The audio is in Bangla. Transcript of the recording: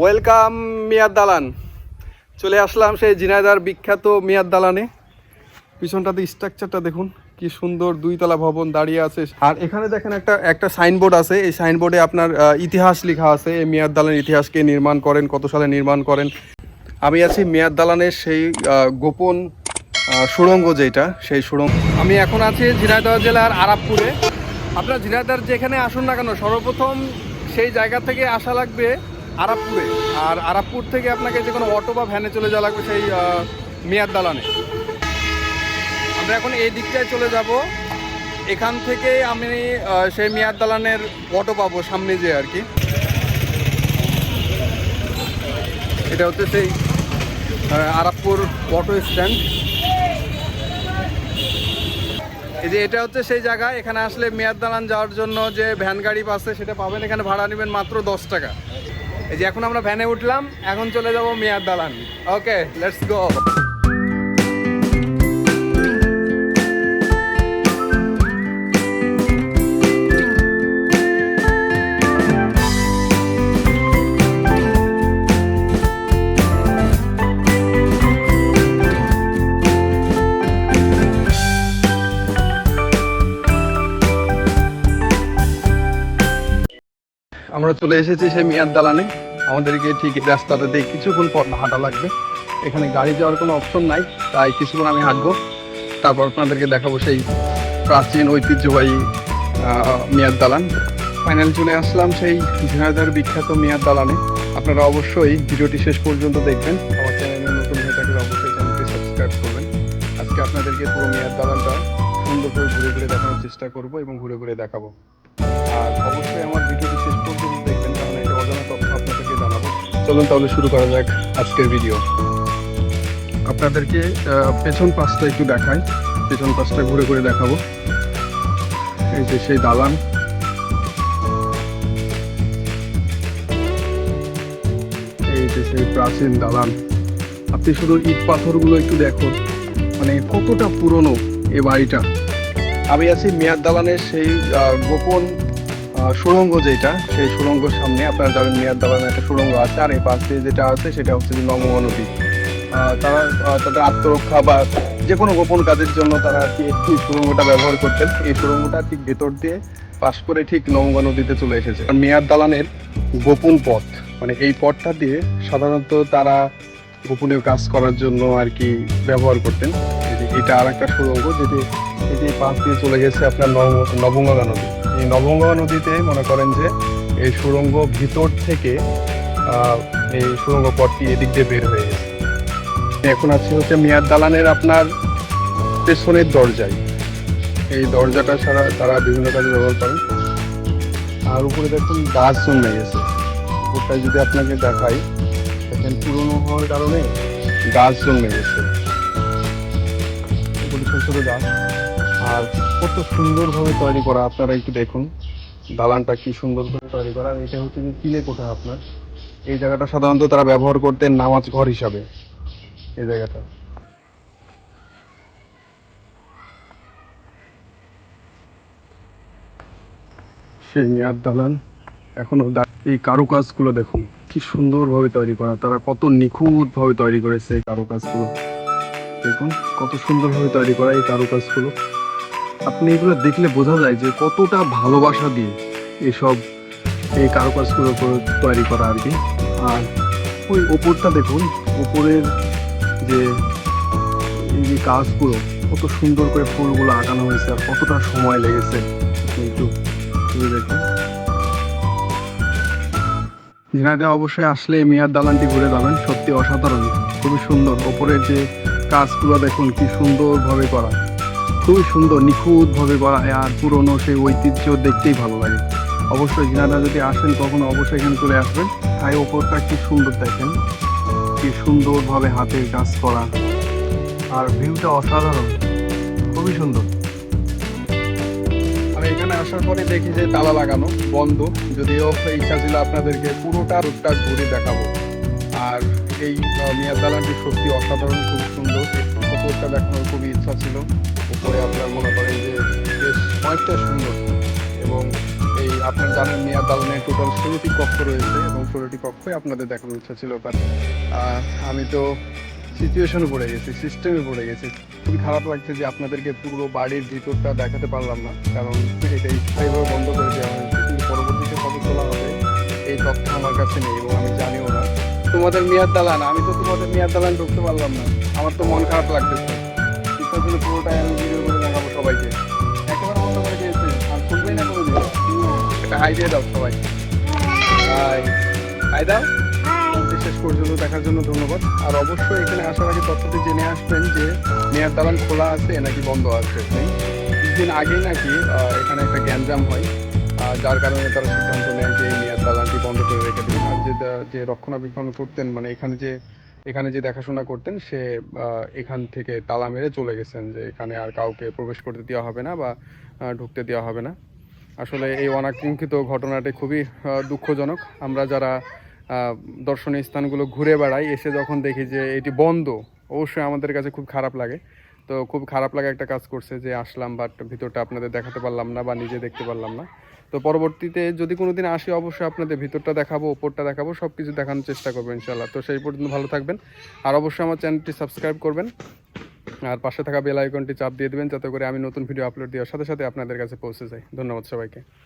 ওয়েলকাম মিয়াদ দালান। চলে আসলাম সেই ঝিনাইদার বিখ্যাত মিয়াদ দালানে। পিছনটাতে স্ট্রাকচারটা দেখুন, কি সুন্দর দুইতলা ভবন দাঁড়িয়ে আছে। আর এখানে দেখেন একটা একটা সাইনবোর্ড আছে। এই সাইনবোর্ডে আপনার ইতিহাস লেখা আছে। এই মিয়াদ দালান ইতিহাসকে নির্মাণ করেন, কত সালে নির্মাণ করেন। আমি আছি মিয়াদ দালানের সেই গোপন সুড়ঙ্গ যেটা, সেই সুড়ঙ্গ। আমি এখন আছি ঝিনাইদহ জেলার আরাবপুরে আপনার ঝিনাইদহ যেখানে আসুন না কেন, সর্বপ্রথম সেই জায়গা থেকে আসা লাগবে আরাবপুরে আর আরাবপুর থেকে আপনাকে যে কোনো অটো বা ভ্যানে চলে যাওয়া লাগবে সেই মিয়াদ দালানে। আমরা এখন এই দিকটায় চলে যাব। এখান থেকে আমি সেই মিয়াদ দালানের অটো পাবো সামনে যে আর কি। এটা হচ্ছে সেই আহ, আরাবপুর অটো স্ট্যান্ড। এই যে এটা হচ্ছে সেই জায়গা। এখানে আসলে মেয়াদ দালান যাওয়ার জন্য যে ভ্যান গাড়ি পাচ্ছে সেটা পাবেন। এখানে ভাড়া নেবেন মাত্র দশ টাকা। এই যে এখন আমরা ভ্যানে উঠলাম এখন চলে যাব মেয়াদ দালান। ওকে লেটস গো আমরা চলে এসেছি সেই মিয়াদ দালানে। আমাদেরকে ঠিক রাস্তাটা দিয়ে কিছুক্ষণ পর হাঁটা লাগবে। এখানে গাড়ি যাওয়ার কোনো অপশন নাই, তাই কিছুক্ষণ আমি হাঁটবো। তারপর আপনাদেরকে দেখাবো সেই প্রাচীন ঐতিহ্যবাহী মিয়াদ দালান। ফাইনাল চলে আসলাম সেই ঝিনাইদার বিখ্যাত মিয়াদ দালানে। আপনারা অবশ্যই ভিডিওটি শেষ পর্যন্ত দেখবেন। আমার চ্যানেলে নতুন হয়ে থাকলে অবশ্যই চ্যানেলটি সাবস্ক্রাইব করবেন। আজকে আপনাদেরকে পুরো মিয়াদ দালানটা সুন্দর করে ঘুরে ঘুরে দেখানোর চেষ্টা করব এবং ঘুরে ঘুরে দেখাবো। আর অবশ্যই আমার ভিডিওটি শেষ পর্যন্ত দেখবেন, কারণ এটা অজানা তথ্য আপনাদেরকে জানাব। চলুন তাহলে শুরু করা যাক আজকের ভিডিও। আপনাদেরকে পেছন পাশটা একটু দেখাই। পেছন পাশটা ঘুরে ঘুরে দেখাবো। এই যে সেই দালান। এই যে সেই প্রাচীন দালান। আপনি শুধু ইট পাথরগুলো একটু দেখুন। মানে কতটা পুরনো এ বাড়িটা। আমি আছি মিয়াদ দালানের সেই গোপন সুড়ঙ্গ যেটা, সেই সুড়ঙ্গের সামনে। আপনারা জানেন মিয়াদ দালানের একটা সুড়ঙ্গ আছে, আর এই পাশ যেটা আছে সেটা হচ্ছে যে নমমা নদী তারা তাদের আত্মরক্ষা বা যে কোনো গোপন কাজের জন্য তারা আর কি এই সুড়ঙ্গটা ব্যবহার করতেন। এই সুড়ঙ্গটা ঠিক ভেতর দিয়ে পাশ করে ঠিক নমগা নদীতে চলে এসেছে। আর মেয়াদ দালানের গোপন পথ মানে এই পথটা দিয়ে সাধারণত তারা গোপনীয় কাজ করার জন্য আর কি ব্যবহার করতেন। এটা আর একটা সুড়ঙ্গ যেটি এটি পাশ দিয়ে চলে গেছে আপনার নব- নবগঙ্গা নদী। এই নবগঙ্গা নদীতে মনে করেন যে এই সুড়ঙ্গ ভিতর থেকে এই সুড়ঙ্গ পথটি এদিক দিয়ে বের হয়ে গেছে। এখন আছে হচ্ছে মিয়াদ দালানের আপনার পেছনের দরজায়। এই দরজাটা ছাড়া তারা বিভিন্ন কাজে ব্যবহার করেন। আর উপরে দেখুন গাছ জন্মে গেছে। উপরটায় যদি আপনাকে দেখাই, দেখেন পুরনো হওয়ার কারণে গাছ জন্মে গেছে। ছোট গাছ আর কত সুন্দরভাবে তৈরি করা, আপনারা একটু দেখুন। দালানটা কি সুন্দর করে তৈরি করা। আর এটা হচ্ছে যে কিলে কোঠা আপনার। এই জায়গাটা সাধারণত তারা ব্যবহার করতেন নামাজ ঘর হিসাবে। এই জায়গাটা। সেই মেয়াদ দালান এখনও এই কারুকাজগুলো দেখুন, কি সুন্দরভাবে তৈরি করা। তারা কত নিখুঁতভাবে তৈরি করেছে এই কারুকাজগুলো। দেখুন, কত সুন্দরভাবে তৈরি করা এই কারুকাজগুলো। আপনি এগুলো দেখলে বোঝা যায় যে কতটা ভালোবাসা দিয়ে এসব এই কারুকাজগুলো তৈরি করা আর কি। আর ওই ওপরটা দেখুন উপরের যে এই যে কাজগুলো, কত সুন্দর করে ফুলগুলো আঁকানো হয়েছে আর কতটা সময় লেগেছে। একটু দেখুন। ঝিনাইদহ অবশ্যই আসলে মিয়ার দালানটি ঘুরে যাবেন, সত্যি অসাধারণ। খুবই সুন্দর। ওপরের যে কাজগুলো দেখুন কি সুন্দরভাবে করা। খুবই সুন্দর, নিখুঁতভাবে করা। আর পুরনো সেই ঐতিহ্য দেখতেই ভালো লাগে। অবশ্যই ঝিনাইদহ যদি আসেন কখনো অবশ্যই এখানে চলে আসবেন। তাই ওপরটা কি সুন্দর দেখেন। কি সুন্দরভাবে হাতের কাজ করা। আর ভিউটা অসাধারণ। খুবই সুন্দর। এখানে আসার পরে দেখি যে তালা লাগানো বন্ধ। যদিও ইচ্ছা ছিল আপনাদেরকে পুরোটা রুটটা ঘুরে দেখাবো। আর এই মিয়ার সত্যি অসাধারণ, খুব সুন্দর। উপরটা দেখানোর খুবই ইচ্ছা ছিল। উপরে আপনার মনে করেন যে বেশ অনেকটা সুন্দর। এবং এই আপনার জানেন মেয়াদ দালানে টোটাল ষোলোটি কক্ষ রয়েছে এবং ষোলোটি কক্ষই আপনাদের দেখানোর ইচ্ছা ছিল বাট আমি তো সিচুয়েশনে পড়ে গেছি সিস্টেমে পড়ে গেছি। খুবই খারাপ লাগছে যে আপনাদেরকে পুরো বাড়ির ভিতরটা দেখাতে পারলাম না, কারণ এটা স্থায়ীভাবে বন্ধ করে দেওয়া হয়েছে। কিন্তু পরবর্তীতে কবে খোলা হবে, এই তথ্য আমার কাছে নেই এবং আমি জানিও না। তোমাদের মেয়াদ দালান আমি তো তোমাদের মেয়াদ দালান ঢুকতে পারলাম না। আমার তো মন খারাপ লাগতেছে। ইচ্ছা ছিল পুরোটাই আমি ভিডিও করে দেখাবো সবাইকে। একেবারে বন্ধ করে দিয়েছে। আর খুলবেই না কোনো একটা হাই দিয়ে দাও সবাই। হাই হাই দাও। শেষ পর্যন্ত দেখার জন্য ধন্যবাদ। আর অবশ্যই এখানে আসার আগে তথ্যটি জেনে আসবেন যে মেয়াদ দালান খোলা আছে নাকি বন্ধ আছে? কিছুদিন আগেই নাকি এখানে একটা গ্যাঞ্জাম হয়। যার কারণে তারা সিদ্ধান্ত নেয় যে দালানটি বন্ধ করে রেখে দিন আর যে যে রক্ষণাবেক্ষণ করতেন মানে এখানে যে এখানে যে দেখাশোনা করতেন, সে এখান থেকে তালা মেরে চলে গেছেন যে এখানে আর কাউকে প্রবেশ করতে দেওয়া হবে না বা ঢুকতে দেওয়া হবে না। আসলে এই অনাকাঙ্ক্ষিত ঘটনাটি খুবই দুঃখজনক। আমরা যারা দর্শনীয় স্থানগুলো ঘুরে বেড়াই, এসে যখন দেখি যে এটি বন্ধ, অবশ্যই আমাদের কাছে খুব খারাপ লাগে। তো খুব খারাপ লাগা একটা কাজ করছে যে আসলাম, বাট ভিতরটা আপনাদের দেখাতে পারলাম না বা নিজে দেখতে পারলাম না। তো পরবর্তীতে যদি কোনো দিন আসি, অবশ্যই আপনাদের ভিতরটা দেখাবো, ওপরটা দেখাবো সব কিছু দেখানোর চেষ্টা করব ইনশাল্লাহ তো সেই পর্যন্ত ভালো থাকবেন। আর অবশ্যই আমার চ্যানেলটি সাবস্ক্রাইব করবেন। আর পাশে থাকা বেল আইকনটি চাপ দিয়ে দেবেন, যাতে করে আমি নতুন ভিডিও আপলোড দেওয়ার সাথে সাথে আপনাদের কাছে পৌঁছে যাই। ধন্যবাদ সবাইকে।